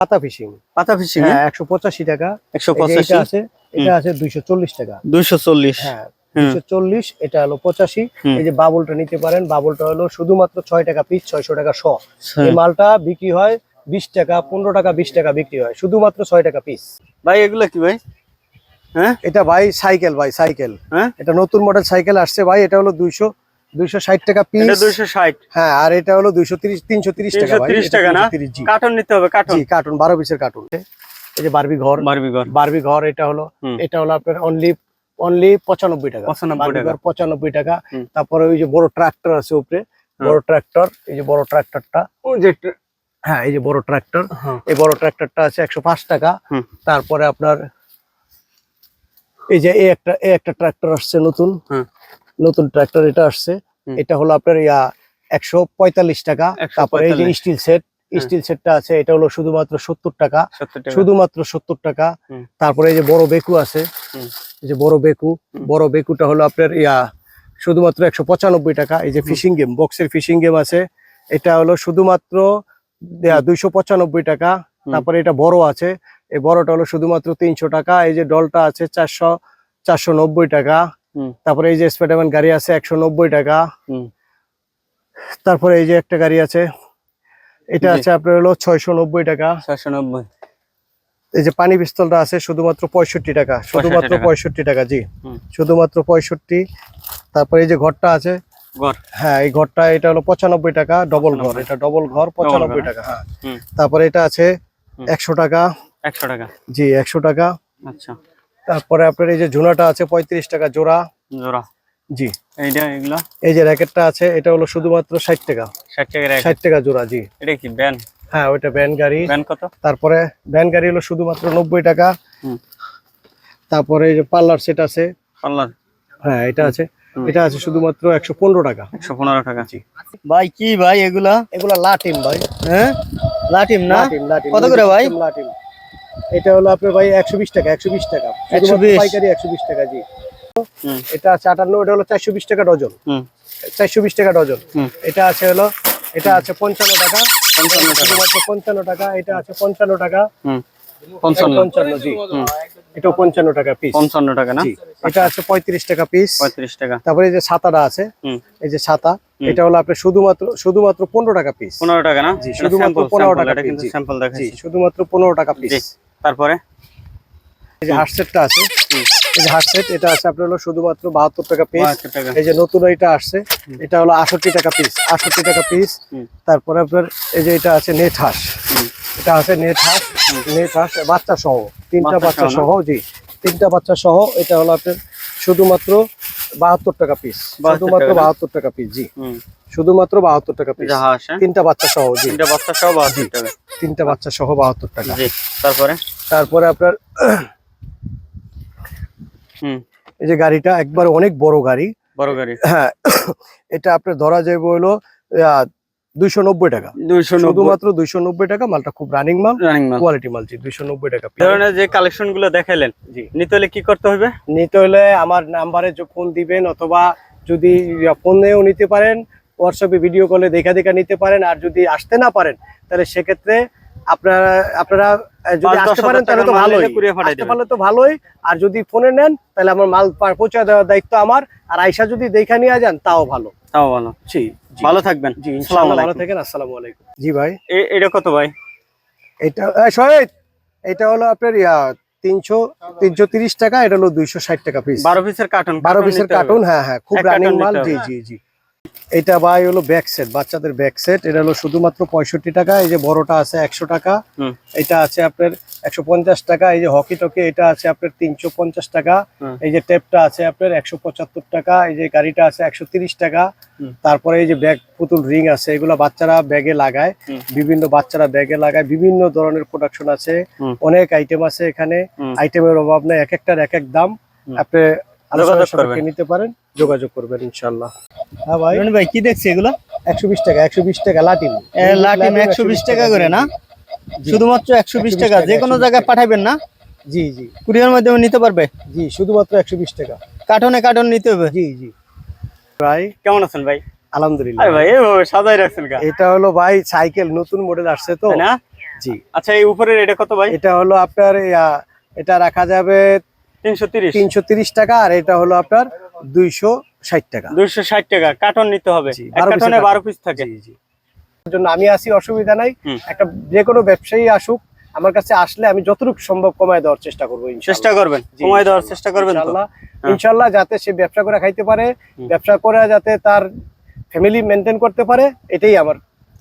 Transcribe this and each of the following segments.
পাতা ফিশিং। পাতা ফিশিং? হ্যাঁ একশো পঁচাশি টাকা। একশো পঁচাশি? আছে এটা আছে দুইশো চল্লিশ টাকা। দুইশো চল্লিশ? হ্যাঁ দুইশো চল্লিশ এটা হলো পঁচাশি। এই যে বাবুলটা নিতে পারেন বাবুলটা হলো শুধুমাত্র ছয় টাকা পিস ছয়শো টাকা শ। এই মালটা বিক্রি হয় বিশ টাকা পনেরো টাকা বিশ টাকা বিক্রি হয় শুধুমাত্র ছয় টাকা পিস। ভাই এগুলো কি ভাই? হ্যাঁ? এটা ভাই সাইকেল ভাই সাইকেল। হ্যাঁ? এটা নতুন মডেল সাইকেল আসছে ভাই এটা হলো দুইশো দুইশো ষাট টাকা পিস এটা দুইশো ষাট। হ্যাঁ আর এটা হলো দুইশো তিরিশ তিনশো তিরিশ টাকা তিনশো ভাই তিরিশ এটা টাকা না? 330 কার্টন নিতে হবে কার্টন জি কার্টুন বারো পিসের কার্টুন এই যে বারবি ঘর। বারবি ঘর। বারবি ঘর এটা হলো এটা হলো আপনার অনলি অনলি পঁচানব্বই টাকা। 95 বারবি টাকা। ঘর পঁচানব্বই টাকা। তারপরে ওই যে বড় ট্রাক্টর আছে উপরে বড় ট্রাক্টর এই যে বড় ট্রাক্টরটা ও যে হ্যাঁ এই যে বড় ট্রাক্টর হ্যাঁ। এই বড় ট্রাক্টরটা আছে একশো পাঁচ টাকা। তারপরে আপনার এই যে এই একটা এই একটা ট্রাক্টর আসছে নতুন। নতুন ট্রাক্টর এটা আসছে। এটা হলো আপনার ইয়া একশো পঁয়তাল্লিশ টাকা। 145 তারপরে এই যে স্টিল সেট। স্টিল সেটটা আছে এটা হলো শুধুমাত্র সত্তর টাকা। শুধুমাত্র সত্তর টাকা। তারপরে এই যে বড় বেকু আছে এই যে বড় বেকু বড় বেকুটা হলো আপনার ইয়া শুধুমাত্র একশো পঁচানব্বই টাকা। এই যে ফিশিং গেম বক্সের ফিশিং গেম আছে। এটা হলো শুধুমাত্র দুইশো পঁচানব্বই টাকা। তারপরে এটা বড় আছে। এই বড়টা হলো শুধুমাত্র তিনশো টাকা। এই যে ডলটা আছে চারশো চারশো নব্বই টাকা। তারপরে এই যে স্পাইডারম্যান গাড়ি আছে একশো নব্বই টাকা। তারপরে এই যে একটা গাড়ি আছে এটা আছে আপনার হলো ছয়শো নব্বই টাকা। ছয়শো নব্বই। এই যে পানি পিস্তলটা আছে শুধুমাত্র পঁয়ষট্টি টাকা শুধুমাত্র পঁয়ষট্টি টাকা জি। শুধুমাত্র পঁয়ষট্টি। তারপরে এই যে ঘরটা আছে হ্যাঁ এই ঘরটা এটা হলো পঁচানব্বই টাকা ডবল ঘর। এটা ডবল ঘর পঁচানব্বই টাকা হ্যাঁ। তারপরে এটা আছে একশো টাকা। একশো টাকা। জি একশো টাকা। আচ্ছা। তারপরে আপনার এই যে ঝুনাটা আছে পঁয়ত্রিশ টাকা জোড়া। জোড়া। জি। এইটা এগুলা? এই যে র্যাকেটটা আছে এটা হলো শুধুমাত্র ষাট টাকা। ষাট এক ষাট টাকা জোড়া জি। এটা কি ব্যান? হ্যাঁ ওইটা ব্যান গাড়ি। ব্যান কত? তারপরে ব্যান গাড়ি হলো শুধুমাত্র নব্বই টাকা। তারপরে এই যে পার্লার সেট আছে। পার্লার। হ্যাঁ এটা আছে। এটা আছে শুধুমাত্র একশো পনেরো টাকা। একশো পনেরো টাকা। জি। ভাই কি ভাই এগুলা? এগুলা লাটিম ভাই। হ্যাঁ? লাটিম না? কত করে ভাই? লাটিম। এটা হলো আপনার ভাই একশো বিশ টাকা একশো বিশ টাকা। 120 শুধুমাত্র পাইকারি একশো বিশ টাকা জি। এটা আছে আটান্ন এটা হলো চারশো বিশ টাকা ডজন। চারশো বিশ টাকা ডজন। এটা আছে হলো এটা আছে পঞ্চান্ন টাকা। পঞ্চান্ন টাকা। এটা আছে পঞ্চান্ন টাকা। হুম। পঞ্চান্ন। জি। এটাও পঞ্চান্ন টাকা পিস পঞ্চান্ন টাকা না? এটা আছে পঁয়ত্রিশ টাকা পিস পঁয়ত্রিশ টাকা। তারপরে এই যে ছাতাটা আছে হুম। এই যে ছাতা এটা হলো আপনার শুধুমাত্র শুধুমাত্র পনেরো টাকা পিস পনেরো টাকা না? জি, শুধুমাত্র sample, 15 sample, টাকা এটা শুধুমাত্র পনেরো টাকা পিস তারপরে? এই যে আছে। এই যে এটা আছে আপনার হলো শুধুমাত্র বাহাত্তর টাকা পিস এই যে নতুন এটা আসছে এটা হলো আষট্টি টাকা পিস আষট্টি টাকা পিস তারপরে আপনার এই যে এটা আছে নেট হাঁস। এটা আছে নেট হাঁস নেট হাঁস বাচ্চা সহ তিনটা বাচ্চা সহ জি। তিনটা বাচ্চা সহ এটা হলো আপনার শুধুমাত্র বাহাত্তর টাকা পিস 72 শুধুমাত্র বাহাত্তর টাকা পিস জি। শুধুমাত্র বাহাত্তর টাকা পিস তিনটা বাচ্চা সহ তিনটা বাচ্চা সহ বাহাত্তর টাকা। তিনটা বাচ্চা সহ বাহাত্তর টাকা। তারপরে? তারপরে আপনার হুম। এই যে গাড়িটা একবার অনেক বড় গাড়ি। বড় গাড়ি। হ্যাঁ এটা আপনার ধরা যাবে হলো দুইশো নব্বই টাকা। নব্বই। শুধুমাত্র দুইশো নব্বই টাকা মালটা খুব রানিং মাল রানিং মাল। কোয়ালিটি মাল জি দুইশো নব্বই টাকা ধরনের যে কালেকশনগুলো দেখাইলেন জি। নিতে হলে কি করতে হবে নিতে হলে আমার নাম্বারে ফোন দিবেন অথবা যদি ফোনেও নিতে পারেন হোয়াটসঅ্যাপে ভিডিও কলে দেখা দেখা নিতে পারেন আর যদি আসতে না পারেন তাহলে সেক্ষেত্রে আপনারা আপনারা যদি আসতে পারেন তাহলে তো ভালোই। আসতে পারলে তো ভালোই। আর যদি ফোনে নেন তাহলে আমার মাল পৌঁছে দেওয়ার দায়িত্ব আমার। আর আইসা যদি দেখা নিয়ে যান তাও ভালো। তাও ভালো। জি ভালো থাকবেন। জি ভালো থাকেন আসসালামু আলাইকুম। জি ভাই। এটা কত ভাই? এটা শহীদ! এটা হলো আপনার ইয়া তিনশো তিনশো তিরিশ টাকা এটা হলো দুইশো ষাট টাকা পিস বারো পিসের কার্টুন বারো পিসের কার্টুন হ্যাঁ হ্যাঁ খুব রানিং মাল। জি জি জি। এটা ভাই হলো ব্যাক সেট বাচ্চাদের ব্যাক সেট এটা হলো শুধুমাত্র পঁয়ষট্টি টাকা এই যে বড়টা আছে একশো টাকা। এটা আছে আপনার একশো পঞ্চাশ টাকা এই যে হকি টকি এটা আছে আপনার তিনশো পঞ্চাশ টাকা। এই যে টেপটা আছে আপনার একশো পঁচাত্তর টাকা এই যে গাড়িটা আছে একশো তিরিশ টাকা। তারপরে এই যে ব্যাগ পুতুল রিং আছে এগুলো বাচ্চারা ব্যাগে লাগায়। বিভিন্ন বাচ্চারা ব্যাগে লাগায় বিভিন্ন ধরনের প্রোডাকশন আছে। অনেক আইটেম আছে এখানে। আইটেমের অভাব নেই এক একটার এক এক দাম। হুম। আপনি আলোচনা যোগাযোগ করবেন। নিতে পারেন যোগাযোগ করবেন ইনশাল্লাহ হ্যাঁ ভাই। ভাই কি দেখছি এগুলো? একশো বিশ টাকা একশো বিশ টাকা লাটিম লাটিম একশো বিশ টাকা করে না? শুধুমাত্র একশো বিশ টাকা টাকা, যে কোনো জায়গায় টাকা। পাঠাবেন না? জি জি। কুরিয়ার মাধ্যমে নিতে পারবে? জি শুধুমাত্র একশো বিশ টাকা। কার্টনে কার্টন নিতে হবে? জি জি। ভাই কেমন আছেন ভাই? আলহামদুলিল্লাহ। ভাই এভাবে সাজাই রাখছেন এটা হলো ভাই সাইকেল নতুন মডেল আসছে তো। না? জি। আচ্ছা এই উপরের এটা কত ভাই? এটা হলো আপনার এটা রাখা যাবে তিনশো তিরিশ। টাকা আর এটা হলো আপনার দুইশো ষাট টাকা। দুইশো ষাট টাকা কার্টন নিতে হবে। কার্টনে বারো পিস থাকে। জন্য আমি আসি অসুবিধা নাই। একটা যে কোনো ব্যবসায়ী আসুক আমার কাছে আসলে আমি যতটুকু সম্ভব কমায় দেওয়ার চেষ্টা করব চেষ্টা করবেন? জি, সময় দেওয়ার চেষ্টা করবেন তো? ইনশাআল্লাহ। হ্যাঁ। ইনশাল্লাহ যাতে সে ব্যবসা করে খাইতে পারে ব্যবসা করে যাতে তার ফ্যামিলি মেনটেন করতে পারে এটাই আমার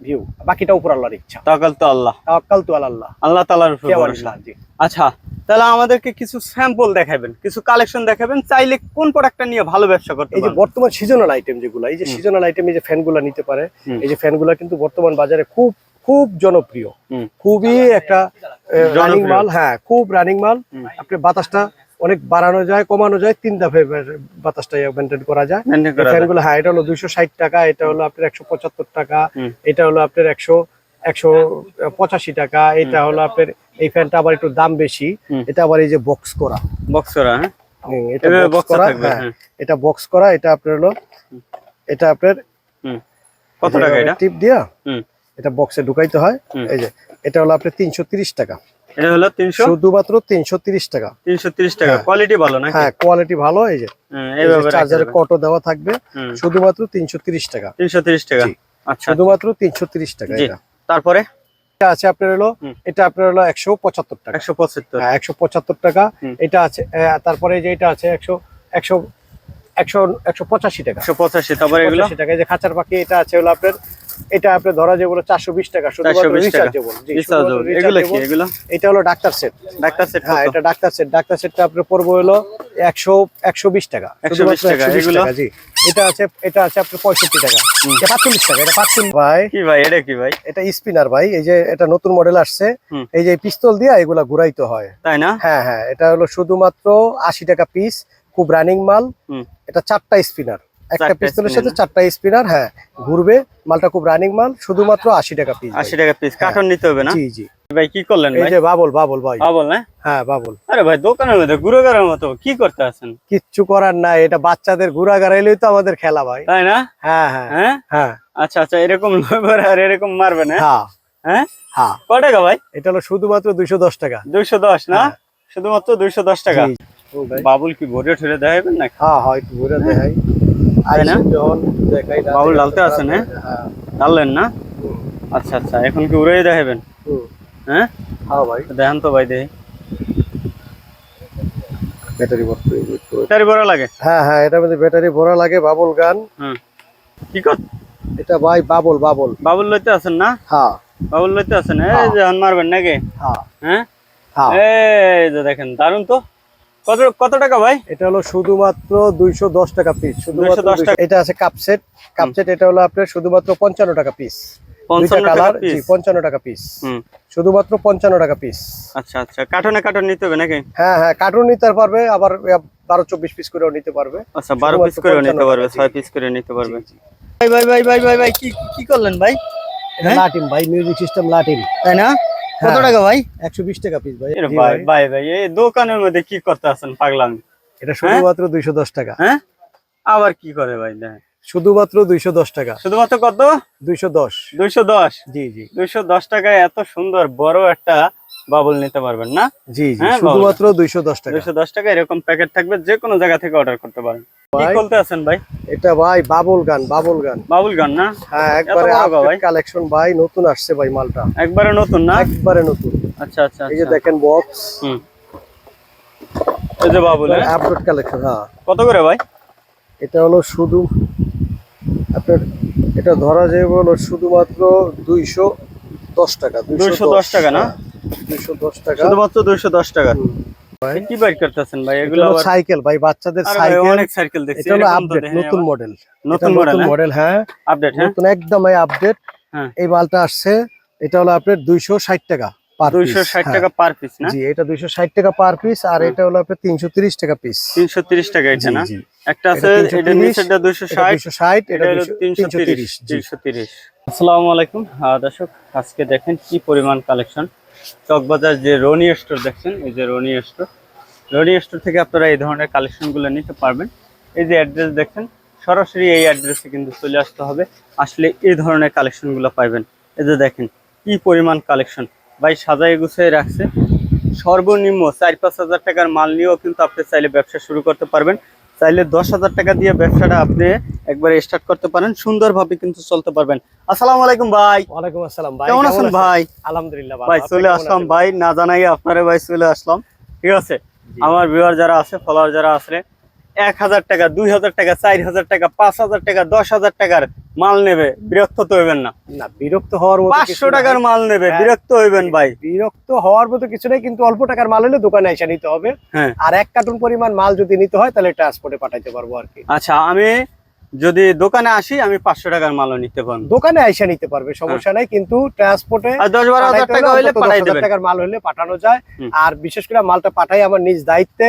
ভিউ বাকিটা উপর আল্লাহর ইচ্ছা। তাকাল তো আল্লাহ। তাওয়াক্কাল তু আল্লাহ। আল্লাহ তালার উপর ভরসা। জি। আচ্ছা তাহলে আমাদেরকে কিছু স্যাম্পল দেখাবেন কিছু কালেকশন দেখাবেন চাইলে কোন প্রোডাক্টটা নিয়ে ভালো ব্যবসা করতে এই যে বর্তমান সিজনাল আইটেম যেগুলো এই যে সিজনাল আইটেম এই যে ফ্যানগুলো নিতে পারে এই যে ফ্যানগুলো কিন্তু বর্তমান বাজারে খুব খুব জনপ্রিয়। খুবই একটা রানিং মাল হ্যাঁ খুব রানিং মাল আপনি বাতাসটা অনেক বাড়ানো যায় কমানো যায় তিন ধাপে বাতাসটা মেনটেন করা যায়। ফ্যানগুলো হ্যাঁ এটা হলো দুইশো ষাট টাকা এটা হলো আপনার একশো পঁচাত্তর টাকা এটা হলো আপনার একশো একশো পঁচাশি টাকা এটা হলো আপনার এই ফ্যানটা আবার একটু দাম বেশি এটা আবার এই যে বক্স করা। বক্স করা হ্যাঁ? এটা বক্স করা হ্যাঁ। হ্যাঁ। এটা বক্স করা এটা আপনার হলো এটা আপনার কত টাকা এটা? টিপ দিয়া এটা বক্সে ঢুকাইতে হয় এই যে এটা হলো আপনার তিনশো তিরিশ টাকা। এটা হলো তিনশো? শুধুমাত্র তিনশো তিরিশ টাকা। তিনশো তিরিশ টাকা। হ্যাঁ। কোয়ালিটি ভালো নাকি? হ্যাঁ কোয়ালিটি ভালো এই যে। এইভাবে চার্জারে কটো দেওয়া থাকবে শুধুমাত্র তিনশো তিরিশ টাকা। তিনশো তিরিশ টাকা। আচ্ছা। শুধুমাত্র তিনশো তিরিশ টাকা এটা। তারপরে? এটা আছে আপনার হলো এটা আপনার হলো একশো পঁচাত্তর টাকা। একশো পঁচাত্তর। হ্যাঁ একশো পঁচাত্তর টাকা। এটা আছে তারপরে এই যে এটা আছে একশো একশো একশো একশো পঁচাশি টাকা। একশো পঁচাশি। তারপরে এগুলো? টাকা। এই যে খাঁচার পাখি এটা আছে হলো আপনার এটা আপনার ধরা যেগুলো চারশো বিশ টাকা শুধুমাত্র 420 টাকা। rechargeable, জি, Rechargeable। শুধুমাত্র এগুলো কি rechargeable। এগুলো? এটা হলো ডাক্তার সেট। ডাক্তার সেট হ্যাঁ এটা ডাক্তার সেট। ডাক্তার সেটটা আপনার পড়ব হলো একশো একশো বিশ টাকা। 120 শুধুমাত্র টাকা, 120 এগুলো? টাকা, জি। এটা আছে এটা আছে আপনার পঁয়ষট্টি টাকা। এটা পাঁচচল্লিশ টাকা এটা পাঁচচল্লিশ ভাই কি ভাই এটা কি ভাই? এটা স্পিনার ভাই এই যে এটা নতুন মডেল আসছে। এই যে পিস্তল দিয়ে এগুলা ঘুরাইতে হয়। তাই না? হ্যাঁ হ্যাঁ এটা হলো শুধুমাত্র আশি টাকা পিস খুব রানিং মাল। এটা চারটা স্পিনার। একটা পিস্তলের সাথে চারটা স্পিনার হ্যাঁ ঘুরবে। মালটা খুব রানিং মাল শুধুমাত্র আশি টাকা পিস আশি টাকা পিস কার্টন নিতে হবে না? জি জি। ভাই কি করলেন এই যে বাবল বাবল ভাই। আ বল না? হ্যাঁ বাবল। আরে ভাই দোকানের মধ্যে ঘুরে মতো কি করতে আছেন? কিচ্ছু করার নাই এটা বাচ্চাদের গাড়াইলেই তো আমাদের খেলা ভাই। তাই না? হ্যাঁ হ্যাঁ। হ্যাঁ? হ্যাঁ। আচ্ছা আচ্ছা এরকম আর এরকম মারবে না হ্যাঁ। হ্যাঁ? হ্যাঁ। ক টাকা ভাই? এটা হলো শুধুমাত্র দুইশো দশ টাকা। দুইশো দশ না? হ্যাঁ। শুধুমাত্র দুইশো দশ টাকা। বাবুল কি ভরে ঠরে দেখাবেন না হ্যাঁ হয় একটু ঘুরে দেখাই। তাই না? ডালতে আছেন, হ্যাঁ? হ্যাঁ। জানলেন না? আচ্ছা আচ্ছা এখন কি উড়ে দেখাবেন? হ্যাঁ? হ্যাঁ ভাই। দেখান তো ভাই দেখি। ব্যাটারি ভর্তি একটু। লাগে? হ্যাঁ হ্যাঁ এটার মধ্যে ব্যাটারি ভরা লাগে বাবুল গান। হুম। কি কর এটা ভাই বাবল বাবল। বাবুল লইতে আছেন না? হ্যাঁ। বাবুল লইতে আছেন এই হ্যাঁ। যে মারবেন নাকি? হ্যাঁ। হ্যাঁ? হ্যাঁ। এই যে দেখেন দারুণ তো। কত কত টাকা ভাই? এটা হলো শুধুমাত্র দুইশো দশ টাকা পিস শুধুমাত্র 210 200 এটা আছে কাপ সেট কাপ সেট এটা হলো আপনার শুধুমাত্র পঞ্চান্ন টাকা পিস পঞ্চান্ন টাকা পিস জি পঞ্চান্ন টাকা পিস হুম। শুধুমাত্র পঞ্চান্ন টাকা পিস আচ্ছা আচ্ছা। কার্টনে কার্টন নিতে হবে নাকি? হ্যাঁ হ্যাঁ কার্টুন নিতে পারবে আবার বারো চব্বিশ পিস করেও নিতে পারবে। আচ্ছা বারো পিস শুধুমাত্র করে নিতে পারবে টাকা, ছয় পিস করে নিতে পারবে। ভাই ভাই ভাই ভাই ভাই ভাই কি কি করলেন ভাই? এটা লাটিম ভাই মিউজিক সিস্টেম লাটিম। তাই না? কত হ্যাঁ। টাকা ভাই? একশো বিশ টাকা পিস ভাই। এরে ভাই ভাই। ভাই এই দোকানের মধ্যে কি করতে আছেন পাগলাম? এটা শুধুমাত্র দুইশো দশ টাকা। হ্যাঁ? আবার কি করে ভাই দেখেন শুধুমাত্র দুইশো দশ টাকা। শুধুমাত্র কত? দুইশো দশ। দুইশো দশ? জি জি। দুইশো দশ টাকায় এত সুন্দর বড় একটা বাবুল নিতে পারবেন না? জি জি হ্যাঁ, শুধুমাত্র দুইশো দশ টাকা। দুইশো দশ টাকা এরকম প্যাকেট থাকবে যে কোনো জায়গা থেকে অর্ডার করতে পারেন। কি। বলতে আছেন ভাই? এটা ভাই বাবুল গান বাবুল গান। বাবুল গান না? হ্যাঁ একবারে? কালেকশন ভাই। নতুন আসছে ভাই মালটা। একবারে নতুন না? একবারে নতুন। আচ্ছা আচ্ছা এই যে আচ্ছা। দেখেন বক্স হুম। এই যে বাবুল হ্যাঁ? আপডেট কালেকশন হ্যাঁ। কত করে ভাই? এটা হলো শুধু আপনার এটা ধরা যায় হলো শুধুমাত্র দুইশো দশ টাকা 210 টাকা না? দুইশো দশ টাকা। শুধুমাত্র দুইশো দশ টাকা। ভাই কি বাইর করতেছেন ভাই? এগুলো সাইকেল ভাই বাচ্চাদের সাইকেল। অনেক সাইকেল দেখছি এটা হলো আপডেট নতুন মডেল নতুন মডেল মডেল হ্যাঁ। আপডেট হ্যাঁ? নতুন একদম আপডেট হ্যাঁ। এই মালটা আসছে এটা হলো আপনার দুইশো ষাট টাকা পার দুইশো ষাট টাকা পার পিস না? জি এটা দুইশো ষাট টাকা পার পিস আর এটা হলো আপনার তিনশো তিরিশ টাকা পিস তিনশো তিরিশ টাকা এটা না? একটা আছে নিচেরটা হলো আসসালামু আলাইকুম। দর্শক আজকে দেখেন কি পরিমাণ কালেকশন চকবাজার যে রনি স্টোর দেখছেন, এই যে রনি স্টোর। রনি স্টোর থেকে আপনারা এই ধরনের কালেকশনগুলো নিতে পারবেন। এই যে অ্যাড্রেস দেখছেন, সরাসরি এই অ্যাড্রেসে কিন্তু চলে আসতে হবে। আসলে এই ধরনের কালেকশনগুলো পাইবেন। এই যে দেখেন, কি পরিমাণ কালেকশন। ভাই সাজাই গুছিয়ে রাখছে। সর্বনিম্ন চার পাঁচ হাজার টাকার মাল নিয়েও কিন্তু আপনি চাইলে ব্যবসা শুরু করতে পারবেন। চাইলে দশ হাজার টাকা দিয়ে ব্যবসাটা আপনি একবার স্টার্ট করতে পারেন সুন্দরভাবে কিন্তু চলতে পারবেন। আসসালামু আলাইকুম ভাই। ওয়ালাইকুম আসসালাম ভাই কেমন আছেন ভাই? আলহামদুলিল্লাহ ভাই চলে আসলাম ভাই না জানাই আপনারে ভাই চলে আসলাম। ঠিক আছে? আমার ভিউয়ার যারা আছে ফলোয়ার যারা আছে এক হাজার টাকা দুই হাজার টাকা চার হাজার টাকা পাঁচ হাজার টাকা দশ হাজার টাকার মাল নেবে। বিরক্ত তো হইবেন না। না বিরক্ত হওয়ার পাঁচশো টাকার মাল নেবে হ্যাঁ। বিরক্ত হইবেন ভাই। বিরক্ত হওয়ার মতো কিছু নেই কিন্তু অল্প টাকার মাল হলে দোকানে এসে নিতে হবে। হ্যাঁ। আর এক কার্টুন পরিমাণ মাল যদি নিতে হয় তাহলে ট্রান্সপোর্টে পাঠাইতে পারব আর কি। আচ্ছা আমি যদি দোকানে আসি আমি পাঁচশো টাকার মালও নিতে পারব। দোকানে এসে নিতে পারবে সমস্যা নাই কিন্তু ট্রান্সপোর্টে দশ বারো হাজার টাকা দেবেন। টাকার মাল হলে পাঠানো যায়। আর বিশেষ করে মালটা পাঠাই আমার নিজ দায়িত্বে।